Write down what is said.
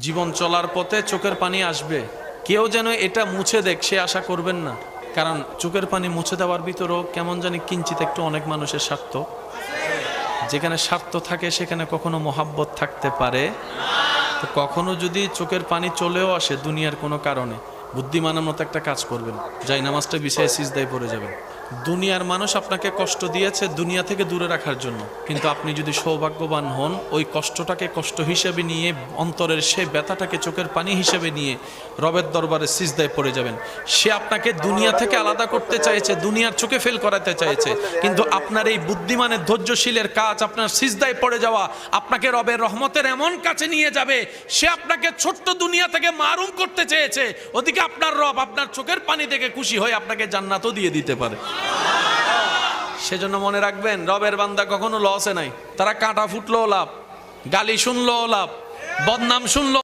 জীবন চলার পথে চোখের পানি আসবে। কেউ যেন এটা মুছে দেখ, সে আশা করবেন না। কারণ চোখের পানি মুছে দেওয়ার ভিতরেও কেমন জানি কিঞ্চিত একটু অনেক মানুষের স্বার্থ। যেখানে স্বার্থ থাকে, সেখানে কখনো মহাব্বত থাকতে পারে। কখনো যদি চোখের পানি চলেও আসে দুনিয়ার কোনো কারণে বুদ্ধিমানের মতো একটা কাজ করবেন। যাই নামাজটা বিষয়ে সিজদায় পড়ে যাবেন। দুনিয়ার মানুষ আপনাকে কষ্ট দিয়েছে দুনিয়া থেকে দূরে রাখার জন্য। কিন্তু আপনি যদি সৌভাগ্যবান হন, ওই কষ্টটাকে কষ্ট হিসেবে নিয়ে, অন্তরের সেই ব্যথাটাকে চোখের পানি হিসেবে নিয়ে রবের দরবারে সিজদায় পড়ে যাবেন। সে আপনাকে দুনিয়া থেকে আলাদা করতে চাইছে, দুনিয়ার চোখে ফেল করাতে চাইছে। কিন্তু আপনার এই বুদ্ধিমানের ধৈর্যশীলের কাজ, আপনার সিজদায় পড়ে যাওয়া, আপনাকে রবের রহমতের এমন কাছে নিয়ে যাবে, সে আপনাকে ছোট্ট দুনিয়া থেকে মারুম করতে চেয়েছে ওদিকে আপনার রব আপনার চোখের পানি থেকে খুশি হয়ে আপনাকে জান্নাতও দিয়ে দিতে পারে। সেজন্য মনে রাখবেন, রবের বান্দা কখনো লসে নাই। তারা কাঁটা ফুটলো লাভ, গালি শুনলো লাভ, বদনাম শুনলো